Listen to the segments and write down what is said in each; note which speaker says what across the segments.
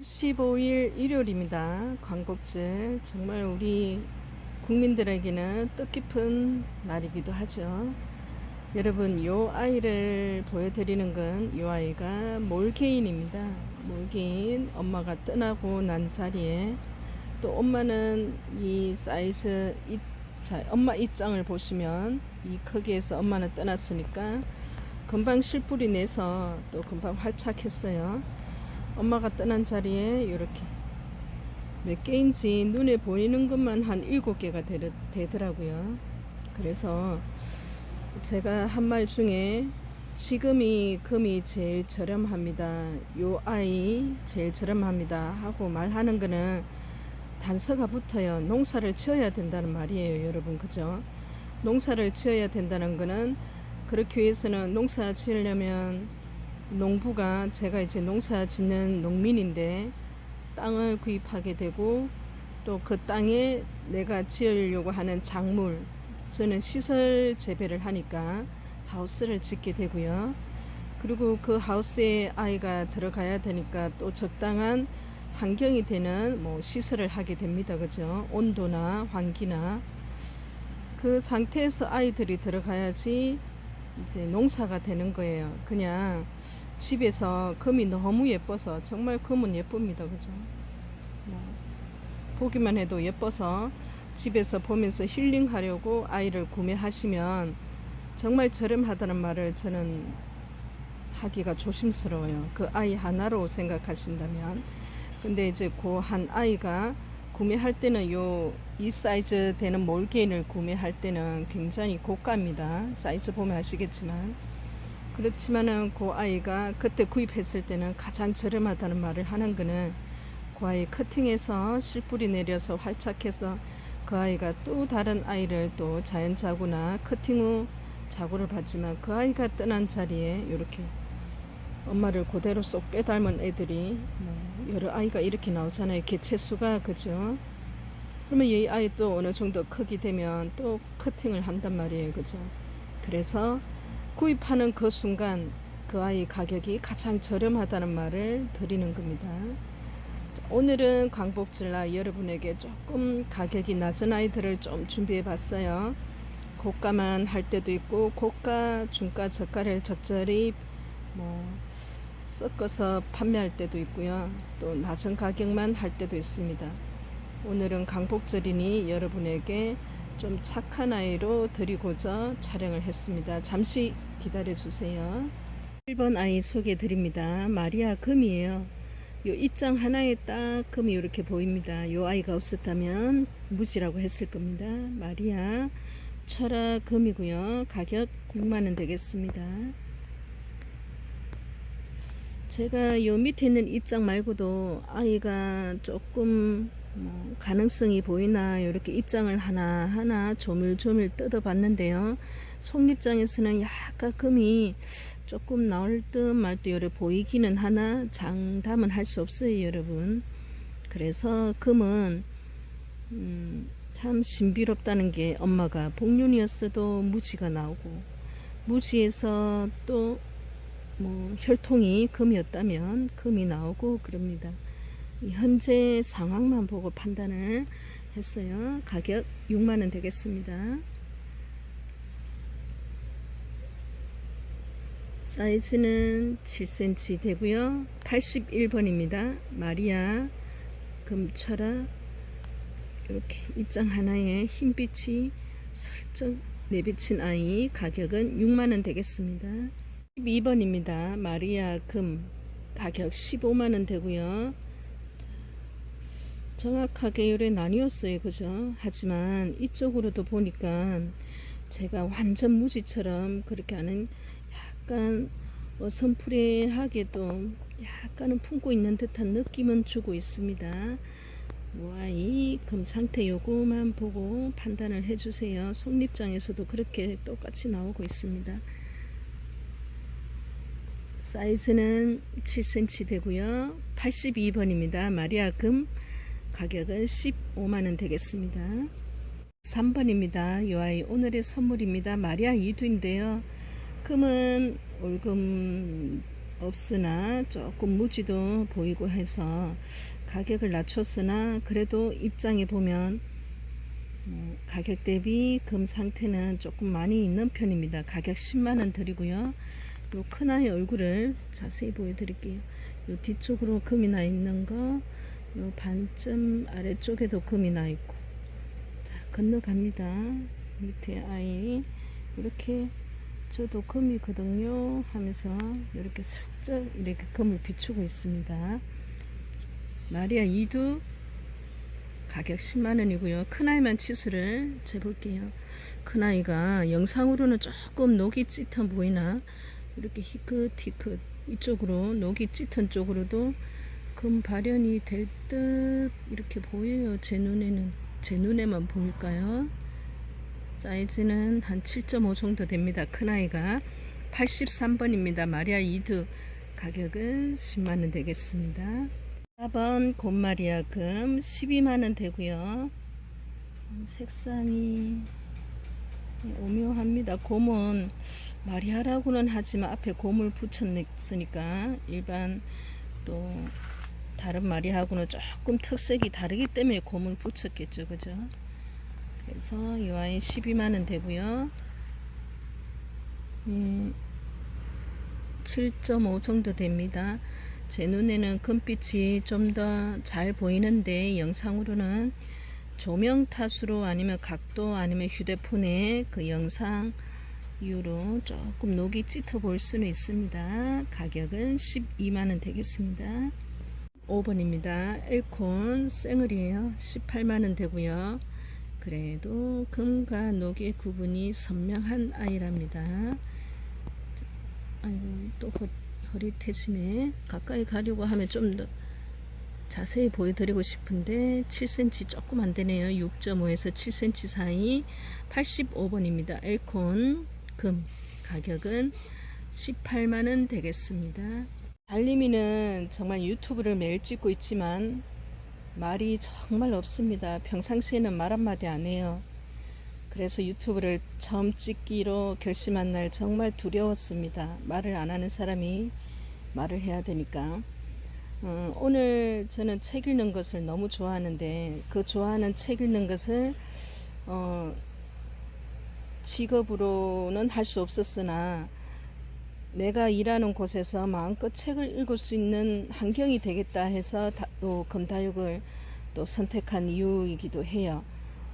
Speaker 1: (15일) 일요일입니다. 광복절. 정말 우리 국민들에게는 뜻깊은 날이기도 하죠. 여러분 요 아이를 보여드리는 건 요 아이가 몰개인입니다. 몰개인 엄마가 떠나고 난 자리에 또 엄마는 이 사이즈 이, 자, 엄마 입장을 보시면 이 크기에서 엄마는 떠났으니까 금방 실뿌리 내서 또 금방 활착했어요 엄마가 떠난 자리에 이렇게 몇 개인지 눈에 보이는 것만 한 일곱 개가 되더, 되더라고요. 그래서 제가 한 말 중에 지금이 금이 제일 저렴합니다. 요 아이 제일 저렴합니다. 하고 말하는 거는 단서가 붙어요. 농사를 지어야 된다는 말이에요. 여러분. 그죠? 농사를 지어야 된다는 거는 그렇게 위해서는 농사 지으려면 농부가 제가 이제 농사 짓는 농민인데 땅을 구입하게 되고 또 그 땅에 내가 지으려고 하는 작물 저는 시설 재배를 하니까 하우스를 짓게 되고요. 그리고 그 하우스에 아이가 들어가야 되니까 또 적당한 환경이 되는 뭐 시설을 하게 됩니다. 그죠? 온도나 환기나 그 상태에서 아이들이 들어가야지 이제 농사가 되는 거예요. 그냥 집에서 금이 너무 예뻐서 정말 금은 예쁩니다. 그죠? 뭐, 보기만 해도 예뻐서 집에서 보면서 힐링하려고 아이를 구매하시면 정말 저렴하다는 말을 저는 하기가 조심스러워요. 그 아이 하나로 생각하신다면. 근데 이제 그 한 아이가 구매할 때는 요 이 사이즈 되는 몰개인을 구매할 때는 굉장히 고가입니다. 사이즈 보면 아시겠지만. 그렇지만은 그 아이가 그때 구입했을 때는 가장 저렴하다는 말을 하는 거는 그 아이 커팅해서 실뿌리 내려서 활착해서 그 아이가 또 다른 아이를 또 자연 자구나 커팅 후 자구를 받지만 그 아이가 떠난 자리에 이렇게 엄마를 그대로 쏙 빼닮은 애들이 뭐 여러 아이가 이렇게 나오잖아요 개체수가 그죠 그러면 이 아이 또 어느 정도 크기 되면 또 커팅을 한단 말이에요 그죠 그래서 구입하는 그 순간 그 아이 가격이 가장 저렴하다는 말을 드리는 겁니다. 오늘은 광복절날 여러분에게 조금 가격이 낮은 아이들을 좀 준비해 봤어요. 고가만 할 때도 있고 고가, 중가, 저가를 적절히 뭐 섞어서 판매할 때도 있고요. 또 낮은 가격만 할 때도 있습니다. 오늘은 광복절이니 여러분에게 좀 착한 아이로 드리고자 촬영을 했습니다. 잠시 기다려 주세요. 1번 아이 소개해 드립니다. 마리아 금이에요. 요 입장 하나에 딱 금이 이렇게 보입니다. 요 아이가 없었다면 무지라고 했을 겁니다. 마리아 철화 금이고요. 가격 6만원 되겠습니다. 제가 요 밑에 있는 입장 말고도 아이가 조금 뭐 가능성이 보이나 이렇게 입장을 하나 하나 조밀조밀 뜯어 봤는데요. 속립장에서는 약간 금이 조금 나올 듯 말듯 이렇게 보이기는 하나 장담은 할 수 없어요, 여러분. 그래서 금은 음, 참 신비롭다는 게 엄마가 복륜이었어도 무지가 나오고 무지에서 또 뭐 혈통이 금이었다면 금이 나오고 그럽니다. 현재 상황만 보고 판단을 했어요. 가격 6만원 되겠습니다. 사이즈는 7cm 되고요. 81번입니다. 마리아 금철아 이렇게 입장 하나에 흰빛이 슬쩍 내비친 아이 가격은 6만원 되겠습니다. 12번입니다. 마리아 금 가격 15만원 되고요. 정확하게 요래 나뉘었어요. 그죠? 하지만 이쪽으로도 보니까 제가 완전 무지처럼 그렇게 하는 약간 어, 선프레하게도 약간은 품고 있는 듯한 느낌은 주고 있습니다. 와이 금 상태 요거만 보고 판단을 해주세요. 속립장에서도 그렇게 똑같이 나오고 있습니다. 사이즈는 7cm 되고요. 82번입니다. 마리아 금 가격은 15만원 되겠습니다. 3번입니다. 이 아이 오늘의 선물입니다. 마리아 이두인데요. 금은 올금 없으나 조금 무지도 보이고 해서 가격을 낮췄으나 그래도 입장에 보면 어, 가격 대비 금 상태는 조금 많이 있는 편입니다. 가격 10만원 드리고요. 요 큰아이 얼굴을 자세히 보여드릴게요. 요 뒤쪽으로 금이 나 있는 거, 요 반쯤 아래쪽에도 금이 나 있고. 자, 건너갑니다. 밑에 아이. 이렇게 저도 금이거든요 하면서 이렇게 슬쩍 이렇게 금을 비추고 있습니다. 마리아 이두 가격 10만원이고요. 큰아이만 치수를 재볼게요. 큰아이가 영상으로는 조금 녹이 짙어 보이나 이렇게 희끗희끗 이쪽으로 녹이 짙은 쪽으로도 금 발현이 될 듯 이렇게 보여요. 제 눈에는 제 눈에만 보일까요? 사이즈는 한 7.5 정도 됩니다. 큰아이가 83번입니다. 마리아 이두 가격은 10만원 되겠습니다. 4번 곰마리아 금 12만원 되고요. 색상이 오묘합니다. 곰은 마리아라고는 하지만 앞에 곰을 붙였으니까 일반 또 다른 마리아하고는 조금 특색이 다르기 때문에 곰을 붙였겠죠. 그죠? 그래서 이 와인 12만원 되고요. 예, 7.5 정도 됩니다. 제 눈에는 금빛이 좀 더 잘 보이는데 영상으로는 조명 탓으로 아니면 각도 아니면 휴대폰의 그 영상 이후로 조금 녹이 짙어 보일 수는 있습니다. 가격은 12만원 되겠습니다. 5번입니다. 엘콘 생얼이에요. 18만원 되고요. 그래도 금과 녹의 구분이 선명한 아이랍니다. 아이고 또 허, 허릿해지네. 가까이 가려고 하면 좀 더 자세히 보여드리고 싶은데 7cm 조금 안 되네요. 6.5에서 7cm 사이 85번입니다. 엘콘 금 가격은 18만원 되겠습니다. 달림이는 정말 유튜브를 매일 찍고 있지만 말이 정말 없습니다. 평상시에는 말 한마디 안 해요. 그래서 유튜브를 처음 찍기로 결심한 날 정말 두려웠습니다. 말을 안 하는 사람이 말을 해야 되니까. 어, 오늘 저는 책 읽는 것을 너무 좋아하는데 그 좋아하는 책 읽는 것을 어, 직업으로는 할 수 없었으나 내가 일하는 곳에서 마음껏 책을 읽을 수 있는 환경이 되겠다 해서 다, 또 금다육을 또 선택한 이유이기도 해요.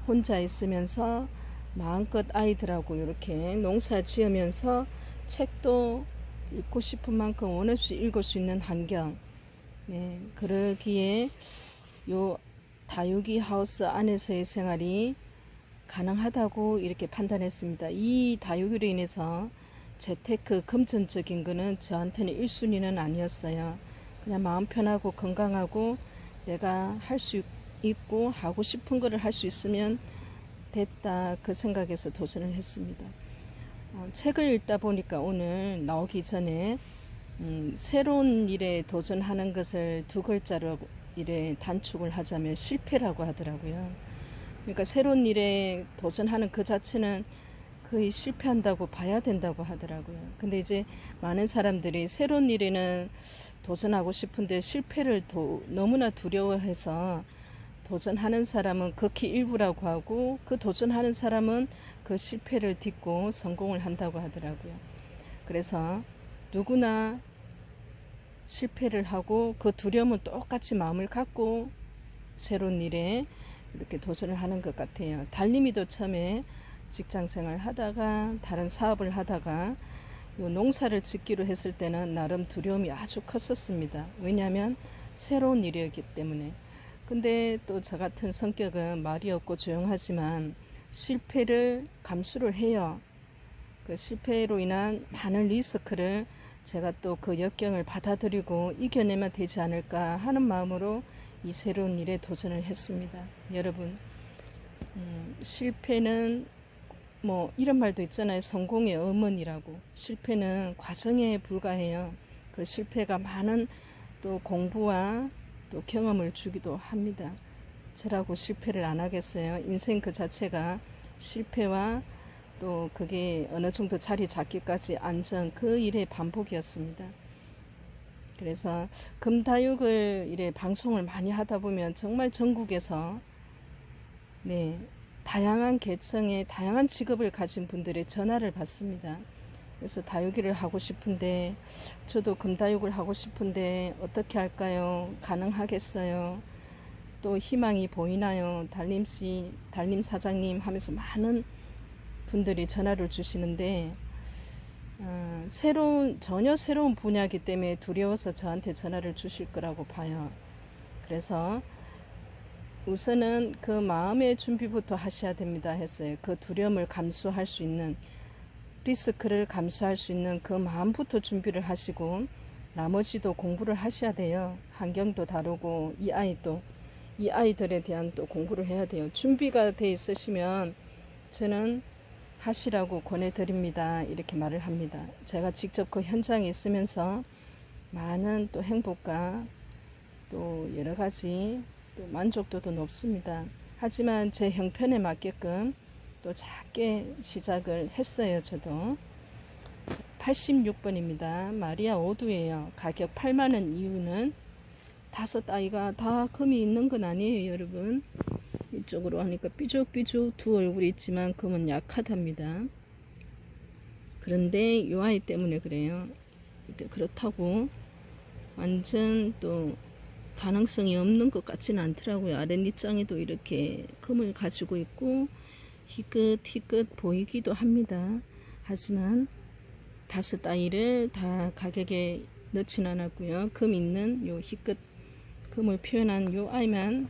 Speaker 1: 혼자 있으면서 마음껏 아이들하고 이렇게 농사 지으면서 책도 읽고 싶은 만큼 원 없이 읽을 수 있는 환경. 네, 그러기에 요 다육이 하우스 안에서의 생활이 가능하다고 이렇게 판단했습니다. 이 다육이로 인해서 재테크 금전적인 거는 저한테는 1순위는 아니었어요. 그냥 마음 편하고 건강하고 내가 할 수 있고 하고 싶은 거를 할 수 있으면 됐다 그 생각에서 도전을 했습니다. 어, 책을 읽다 보니까 오늘 나오기 전에 음, 새로운 일에 도전하는 것을 두 글자로 일에 단축을 하자면 실패라고 하더라고요. 그러니까 새로운 일에 도전하는 그 자체는 거의 실패한다고 봐야 된다고 하더라고요. 근데 이제 많은 사람들이 새로운 일에는 도전하고 싶은데 실패를 도, 너무나 두려워해서 도전하는 사람은 극히 일부라고 하고 그 도전하는 사람은 그 실패를 딛고 성공을 한다고 하더라고요. 그래서 누구나 실패를 하고 그 두려움은 똑같이 마음을 갖고 새로운 일에 이렇게 도전을 하는 것 같아요. 달림이도 처음에 직장 생활 하다가 다른 사업을 하다가 요 농사를 짓기로 했을 때는 나름 두려움이 아주 컸었습니다. 왜냐하면 새로운 일이었기 때문에. 근데 또 저 같은 성격은 말이 없고 조용하지만 실패를 감수를 해요. 그 실패로 인한 많은 리스크를 제가 또 그 역경을 받아들이고 이겨내면 되지 않을까 하는 마음으로 이 새로운 일에 도전을 했습니다. 여러분, 음, 실패는 뭐 이런 말도 있잖아요. 성공의 어머니라고. 실패는 과정에 불과해요. 그 실패가 많은 또 공부와 또 경험을 주기도 합니다. 저라고 실패를 안 하겠어요. 인생 그 자체가 실패와 또 그게 어느 정도 자리 잡기까지 안전 그 일의 반복이었습니다. 그래서 금다육을 이래 방송을 많이 하다 보면 정말 전국에서 네 다양한 계층의 다양한 직업을 가진 분들의 전화를 받습니다. 그래서 다육이를 하고 싶은데 저도 금다육을 하고 싶은데 어떻게 할까요? 가능하겠어요? 또 희망이 보이나요? 달림씨, 달림 사장님 하면서 많은 분들이 전화를 주시는데 어, 새로운 전혀 새로운 분야이기 때문에 두려워서 저한테 전화를 주실 거라고 봐요. 그래서 우선은 그 마음의 준비부터 하셔야 됩니다 했어요. 그 두려움을 감수할 수 있는 리스크를 감수할 수 있는 그 마음부터 준비를 하시고 나머지도 공부를 하셔야 돼요. 환경도 다르고 이 아이도 이 아이들에 대한 또 공부를 해야 돼요. 준비가 돼 있으시면 저는 하시라고 권해드립니다. 이렇게 말을 합니다. 제가 직접 그 현장에 있으면서 많은 또 행복과 또 여러 가지 또 만족도도 높습니다. 하지만 제 형편에 맞게끔 또 작게 시작을 했어요. 저도 86번입니다. 마리아 오두예요. 가격 8만원 이유는 다섯 아이가 다 금이 있는 건 아니에요, 여러분. 이쪽으로 하니까 삐죽삐죽 두 얼굴이 있지만 금은 약하답니다. 그런데 이 아이 때문에 그래요. 그렇다고 완전 또 가능성이 없는 것 같지는 않더라고요. 아랫니장에도 이렇게 금을 가지고 있고 희끗희끗 보이기도 합니다. 하지만 다섯 아이를 다 가격에 넣진 않았고요. 금 있는 요 희끗 금을 표현한 요 아이만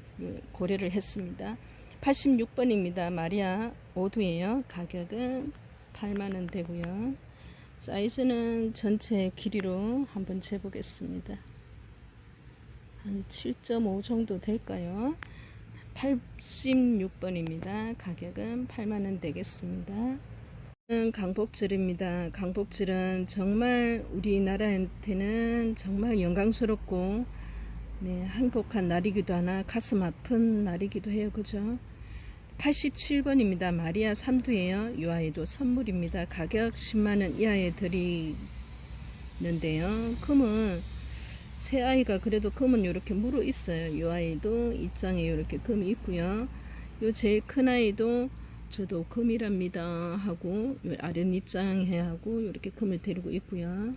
Speaker 1: 고려를 했습니다. 86번입니다. 마리아 오두예요. 가격은 8만원 되고요. 사이즈는 전체 길이로 한번 재보겠습니다. 한 7.5 정도 될까요? 86번입니다. 가격은 8만원 되겠습니다. 강복질입니다. 강복질은 정말 우리나라한테는 정말 영광스럽고 네, 행복한 날이기도 하나 가슴 아픈 날이기도 해요. 그죠? 87번입니다. 마리아 삼두예요. 이 아이도 선물입니다. 가격 10만원 이하에 드리는데요. 금은 새 아이가 그래도 금은 이렇게 물어 있어요. 이 아이도 입장에 이렇게 금이 있고요. 요 제일 큰 아이도 저도 금이랍니다 하고 아랫 입장해 하고 이렇게 금을 데리고 있고요.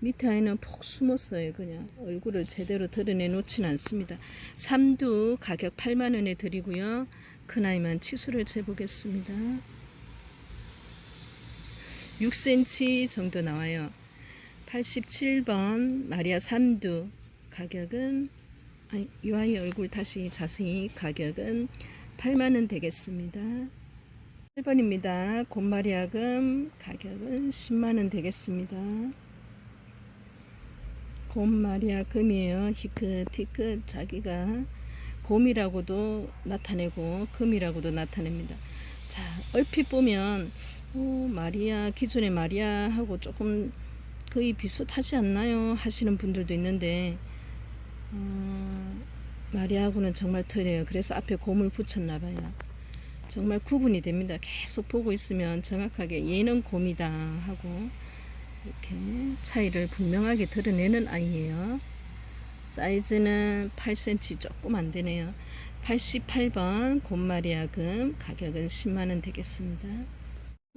Speaker 1: 밑에 아이는 폭 숨었어요. 그냥 얼굴을 제대로 드러내 놓진 않습니다. 삼두 가격 8만원에 드리고요. 큰 아이만 치수를 재보겠습니다. 6cm 정도 나와요. 87번 마리아 삼두 가격은 아니, 이 아이 얼굴 다시 자세히 가격은 8만원 되겠습니다. 8번입니다. 곰마리아금 가격은 10만원 되겠습니다. 곰 마리아 금이에요. 히크티크 자기가 곰이라고도 나타내고 금이라고도 나타냅니다. 자, 얼핏 보면 어, 마리아 기존의 마리아하고 조금 거의 비슷하지 않나요? 하시는 분들도 있는데 어, 마리아하고는 정말 틀려요. 그래서 앞에 곰을 붙였나 봐요. 정말 구분이 됩니다. 계속 보고 있으면 정확하게 얘는 곰이다 하고 이렇게 차이를 분명하게 드러내는 아이예요. 사이즈는 8cm 조금 안 되네요. 88번 곰마리아금 가격은 10만원 되겠습니다.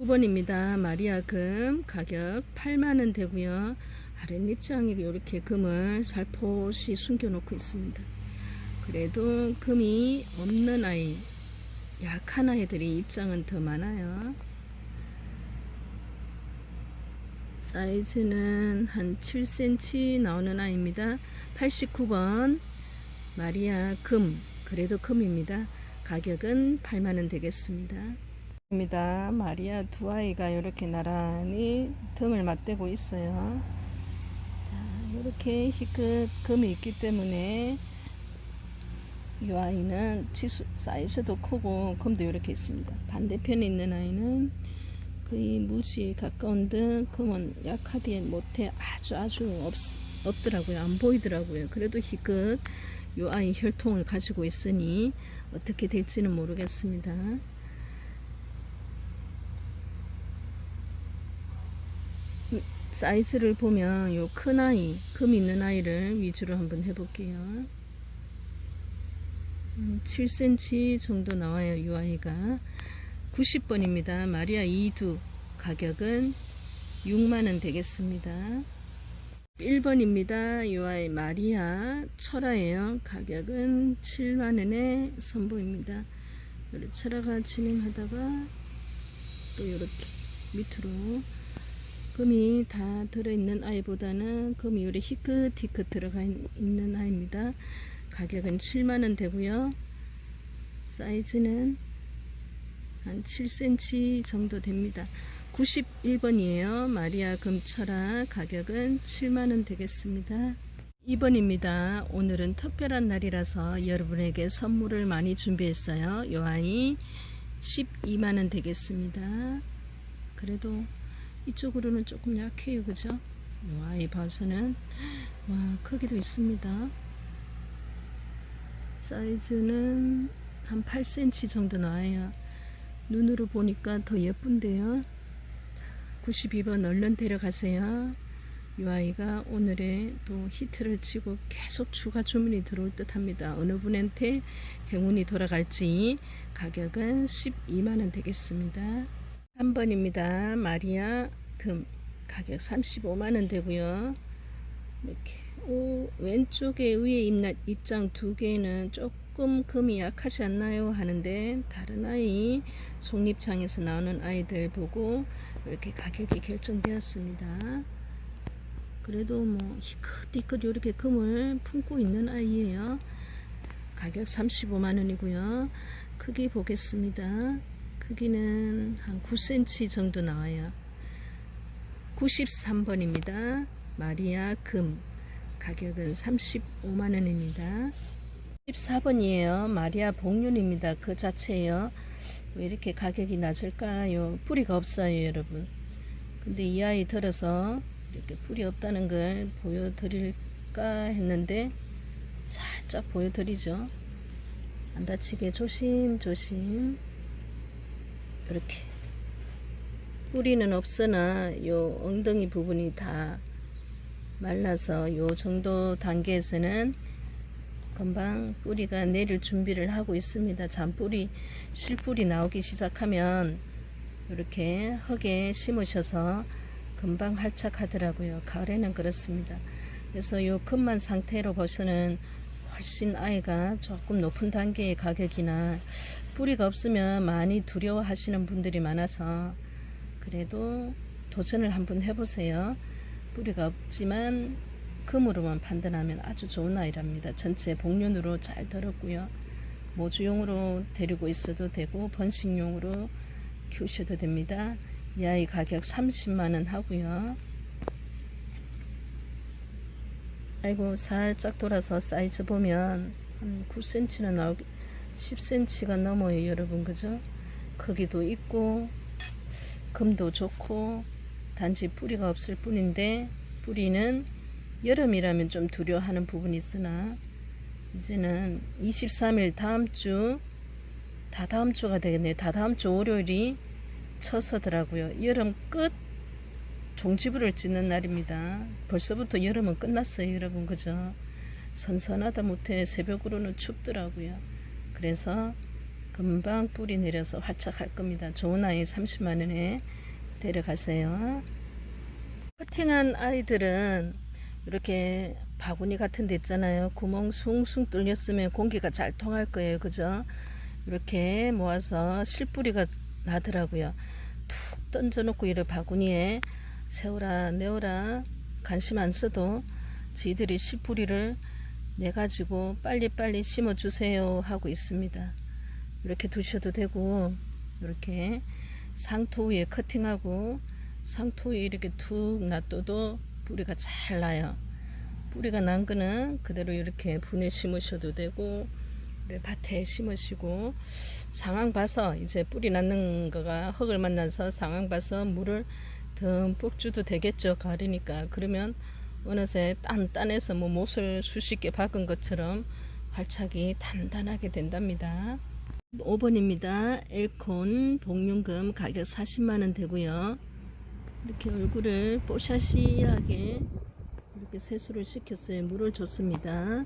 Speaker 1: 9번입니다. 마리아금 가격 8만원 되고요. 아랫입장에 이렇게 금을 살포시 숨겨놓고 있습니다. 그래도 금이 없는 아이, 약한 아이들이 입장은 더 많아요. 사이즈는 한 7cm 나오는 아이입니다. 89번 마리아 금 그래도 금입니다. 가격은 8만원 되겠습니다. 입니다. 마리아 두 아이가 이렇게 나란히 등을 맞대고 있어요. 자, 이렇게 희끗 금이 있기 때문에 이 아이는 치수 사이즈도 크고 금도 이렇게 있습니다. 반대편에 있는 아이는 거의 무지에 가까운 듯 금은 약하게 못해 아주 아주 없, 없더라고요 안 보이더라고요 그래도 희끗 요 아이 혈통을 가지고 있으니 어떻게 될지는 모르겠습니다. 음, 사이즈를 보면 요 큰 아이, 금 있는 아이를 위주로 한번 해볼게요. 음, 7cm 정도 나와요, 이 아이가. 90번입니다. 마리아 이두 가격은 6만원 되겠습니다. 1번입니다. 이 아이 마리아 철화예요. 가격은 7만원에 선보입니다. 철화가 진행하다가 또 이렇게 밑으로 금이 다 들어있는 아이보다는 금이 요리 히끗히끗 들어가 있는 아이입니다. 가격은 7만원 되고요. 사이즈는 한 7cm 정도 됩니다. 91번이에요. 마리아 금철아 가격은 7만원 되겠습니다. 2번입니다. 오늘은 특별한 날이라서 여러분에게 선물을 많이 준비했어요. 요 아이 12만원 되겠습니다. 그래도 이쪽으로는 조금 약해요. 그죠? 요 아이 봐서는 와 크기도 있습니다. 사이즈는 한 8cm 정도 나와요. 눈으로 보니까 더 예쁜데요. 92번 얼른 데려가세요. 이 아이가 오늘의 또 히트를 치고 계속 추가 주문이 들어올 듯 합니다. 어느 분한테 행운이 돌아갈지 가격은 12만원 되겠습니다. 3번입니다. 마리아 금 가격 35만원 되고요. 이렇게 오, 왼쪽에 위에 입장 두 개는 조금 금이 약하지 않나요? 하는데 다른 아이 속립창에서 나오는 아이들 보고 이렇게 가격이 결정되었습니다. 그래도 뭐 희끗희끗 이렇게 금을 품고 있는 아이예요. 가격 35만원이고요. 크기 보겠습니다. 크기는 한 9cm 정도 나와요. 93번입니다. 마리아 금 가격은 35만원입니다. 14번이에요. 마리아 복륜입니다. 그 자체예요. 왜 이렇게 가격이 낮을까요? 뿌리가 없어요, 여러분. 근데 이 아이 들어서 이렇게 뿌리 없다는 걸 보여드릴까 했는데 살짝 보여드리죠. 안 다치게 조심조심 이렇게 뿌리는 없으나 요 엉덩이 부분이 다 말라서 요 정도 단계에서는 금방 뿌리가 내릴 준비를 하고 있습니다. 잔뿌리, 실뿌리 나오기 시작하면 이렇게 흙에 심으셔서 금방 활착하더라고요. 가을에는 그렇습니다. 그래서 요 금만 상태로 보서는 훨씬 아이가 조금 높은 단계의 가격이나 뿌리가 없으면 많이 두려워 하시는 분들이 많아서 그래도 도전을 한번 해보세요. 뿌리가 없지만 금으로만 판단하면 아주 좋은 아이랍니다. 전체 복륜으로 잘 들었고요. 모주용으로 데리고 있어도 되고 번식용으로 키우셔도 됩니다. 이 아이 가격 30만원 하고요. 아이고 살짝 돌아서 사이즈 보면 한 9cm는 나오기 10cm가 넘어요 여러분 그죠? 크기도 있고 금도 좋고 단지 뿌리가 없을 뿐인데 뿌리는 여름이라면 좀 두려워하는 부분이 있으나 이제는 23일 다음 주 다 다음 주가 되겠네요. 다 다음 주 월요일이 처서더라고요. 여름 끝 종지부를 찍는 날입니다. 벌써부터 여름은 끝났어요, 여러분. 그죠? 선선하다 못해 새벽으로는 춥더라고요. 그래서 금방 뿌리 내려서 활착할 겁니다. 좋은 아이 30만원에 데려가세요. 커팅한 아이들은 이렇게 바구니 같은 데 있잖아요. 구멍 숭숭 뚫렸으면 공기가 잘 통할 거예요. 그죠? 이렇게 모아서 실뿌리가 나더라고요. 툭 던져놓고 이를 바구니에 세워라 내어라 관심 안 써도 저희들이 실뿌리를 내가지고 빨리빨리 심어주세요 하고 있습니다. 이렇게 두셔도 되고 이렇게 상토 위에 커팅하고 상토 위에 이렇게 툭 놔둬도 뿌리가 잘 나요. 뿌리가 난 거는 그대로 이렇게 분에 심으셔도 되고 밭에 심으시고 상황 봐서 이제 뿌리 낳는 거가 흙을 만나서 상황 봐서 물을 듬뿍 주도 되겠죠 가을이니까 그러면 어느새 딴딴해서 뭐 못을 수십 개 박은 것처럼 발차기 단단하게 된답니다. 5번입니다. 엘콘 복륜금 가격 40만원 되고요. 이렇게 얼굴을 뽀샤시하게 이렇게 세수를 시켰어요. 물을 줬습니다.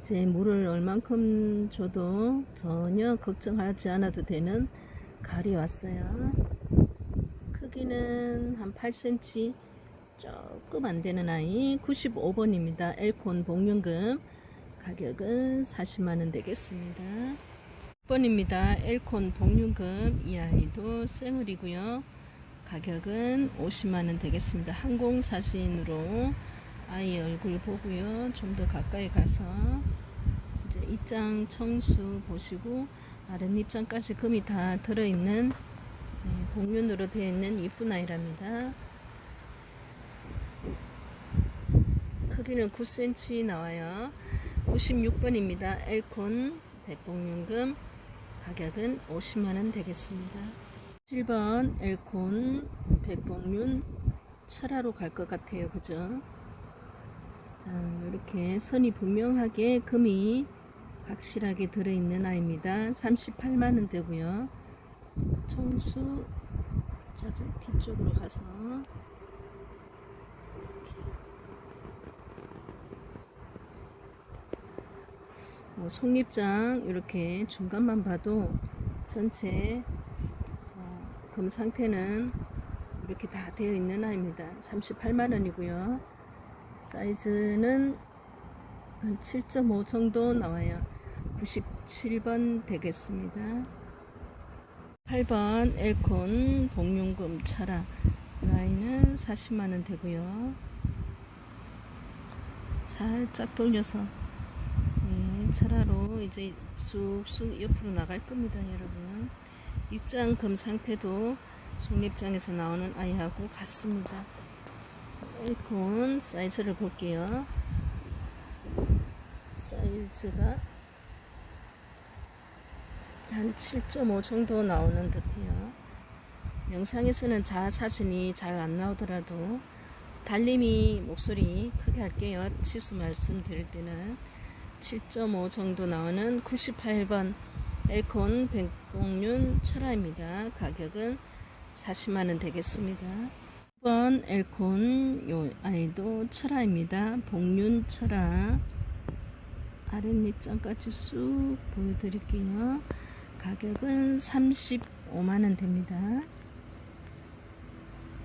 Speaker 1: 이제 물을 얼만큼 줘도 전혀 걱정하지 않아도 되는 갈이 왔어요. 크기는 한 8cm 조금 안 되는 아이 95번입니다. 엘콘 복륜금 가격은 40만원 되겠습니다. 6번입니다. 엘콘 복륜금 이 아이도 생얼이고요. 가격은 50만원 되겠습니다. 항공사진으로 아이 얼굴 보고요. 좀 더 가까이 가서 이제 입장 청수 보시고 아랫입장까지 금이 다 들어있는 네, 복륜으로 되어 있는 이쁜 아이랍니다. 크기는 9cm 나와요. 96번입니다. 엘콘 백봉윤금 가격은 50만원 되겠습니다. 7번 엘콘 백봉윤 철화로 갈 것 같아요. 그죠? 자, 이렇게 선이 분명하게 금이 확실하게 들어있는 아이입니다. 38만원 되고요. 청수 자, 저 뒤쪽으로 가서 뭐 속립장 이렇게 중간만 봐도 전체 어, 금 상태는 이렇게 다 되어 있는 아이입니다. 38만 원이고요. 사이즈는 한 7.5 정도 나와요. 97번 되겠습니다. 8번 엘콘 복륜금 차라 라인은 40만 원 되고요. 살짝 돌려서 네, 차라로 이제 쑥쑥 옆으로 나갈 겁니다, 여러분. 입장 금 상태도 속립장에서 나오는 아이하고 같습니다. 엘콘 사이즈를 볼게요. 사이즈가 한 7.5 정도 나오는 듯해요. 영상에서는 자 사진이 잘 안 나오더라도 달림이 목소리 크게 할게요. 치수 말씀드릴 때는 7.5 정도 나오는 98번 엘콘 백봉륜 철화입니다. 가격은 40만원 되겠습니다. 1번 엘콘 요 아이도 철화입니다. 복륜 철화 아랫입장까지 쑥 보여드릴게요. 가격은 35만원 됩니다.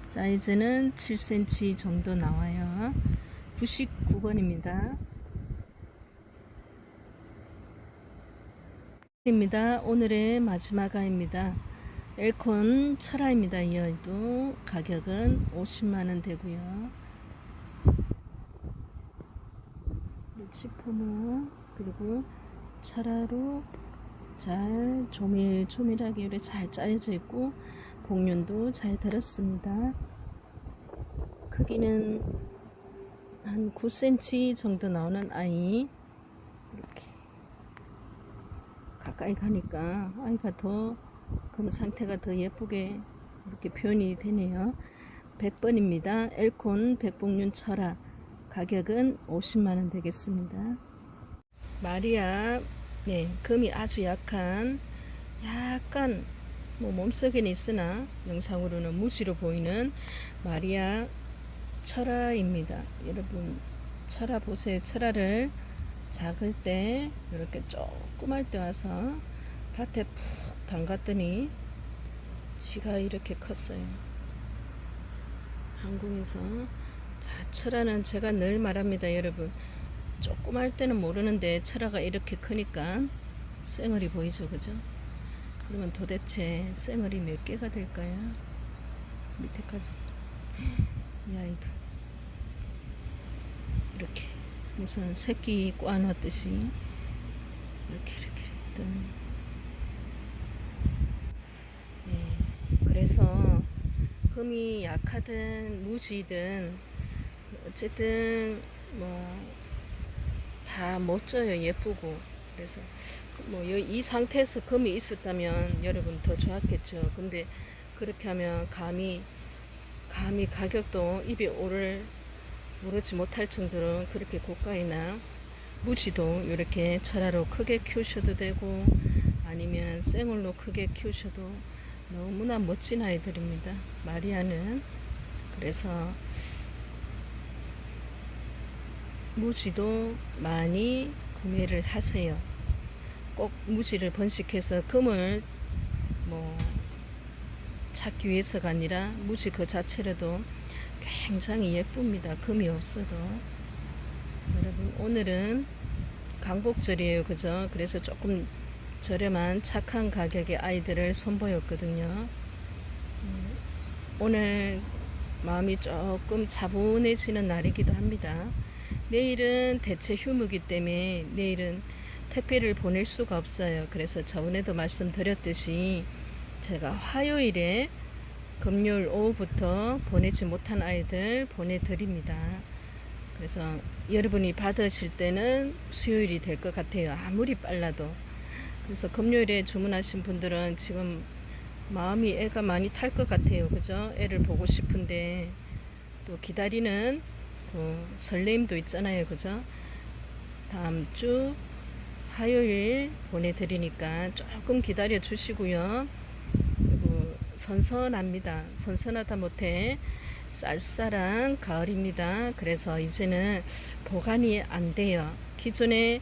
Speaker 1: 사이즈는 7cm 정도 나와요. 99번입니다. 입니다. 오늘의 마지막 아입니다. 엘콘 철화입니다. 이 아이도 가격은 50만원 되고요. 치포모 그리고 철화로 잘 조밀조밀하게 이렇게 잘 짜여져 있고 복륜도 잘 들었습니다. 크기는 한 9cm 정도 나오는 아이 이렇게 가까이 가니까 아이가 더금 상태가 더 예쁘게 이렇게 표현이 되네요. 100번입니다. 엘콘 백봉륜 철화 가격은 50만원 되겠습니다. 마리아 네, 금이 아주 약한 약간 뭐 몸속에는 있으나 영상으로는 무지로 보이는 마리아 철화입니다. 여러분 철화 보세요. 철화를 작을 때 이렇게 조그말 때 와서 밭에 푹 담갔더니 지가 이렇게 컸어요. 항공에서 자 철화는 제가 늘 말합니다. 여러분 조그말 때는 모르는데 철화가 이렇게 크니까 쌩얼이 보이죠. 그죠? 그러면 도대체 쌩얼이 몇 개가 될까요? 밑에까지 이 아이도 이렇게 무슨 새끼 꽈놓듯이 이렇게 이렇게 했던. 네, 그래서 금이 약하든 무지든 어쨌든 뭐 다 멋져요 예쁘고. 그래서 뭐이 상태에서 금이 있었다면 여러분 더 좋았겠죠. 근데 그렇게 하면 감히 감히 가격도 입에 오를 오르지 못할 정도로 그렇게 고가이나 무지도 이렇게 철화로 크게 키우셔도 되고 아니면 생얼로 크게 키우셔도 너무나 멋진 아이들입니다. 마리아는 그래서 무지도 많이 구매를 하세요. 꼭 무지를 번식해서 금을 뭐 찾기 위해서가 아니라 무지 그 자체로도 굉장히 예쁩니다. 금이 없어도 여러분 오늘은 강복절이에요. 그죠? 그래서 조금 저렴한 착한 가격의 아이들을 선보였거든요. 음, 오늘 마음이 조금 차분해지는 날이기도 합니다. 내일은 대체 휴무기 때문에 내일은 택배를 보낼 수가 없어요. 그래서 저번에도 말씀드렸듯이 제가 화요일에 금요일 오후부터 보내지 못한 아이들 보내드립니다. 그래서 여러분이 받으실 때는 수요일이 될 것 같아요. 아무리 빨라도. 그래서 금요일에 주문하신 분들은 지금 마음이 애가 많이 탈 것 같아요. 그죠? 애를 보고 싶은데 또 기다리는 그 설레임도 있잖아요. 그죠? 다음 주 화요일 보내드리니까 조금 기다려 주시고요. 선선합니다. 선선하다 못해 쌀쌀한 가을입니다. 그래서 이제는 보관이 안 돼요. 기존에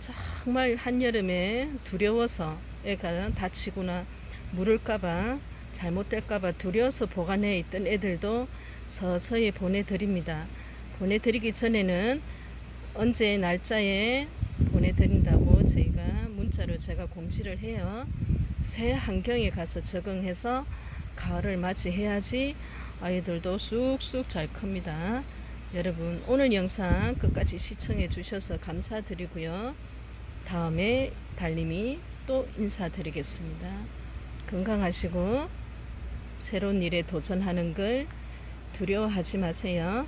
Speaker 1: 정말 한여름에 두려워서 애가 다치거나 물을까봐 잘못될까봐 두려워서 보관해 있던 애들도 서서히 보내드립니다. 보내드리기 전에는 언제 날짜에 보내드린다고 저희가 문자로 제가 공지를 해요. 새 환경에 가서 적응해서 가을을 맞이해야지 아이들도 쑥쑥 잘 큽니다. 여러분 오늘 영상 끝까지 시청해 주셔서 감사드리고요. 다음에 달님이 또 인사드리겠습니다. 건강하시고 새로운 일에 도전하는 걸 두려워하지 마세요.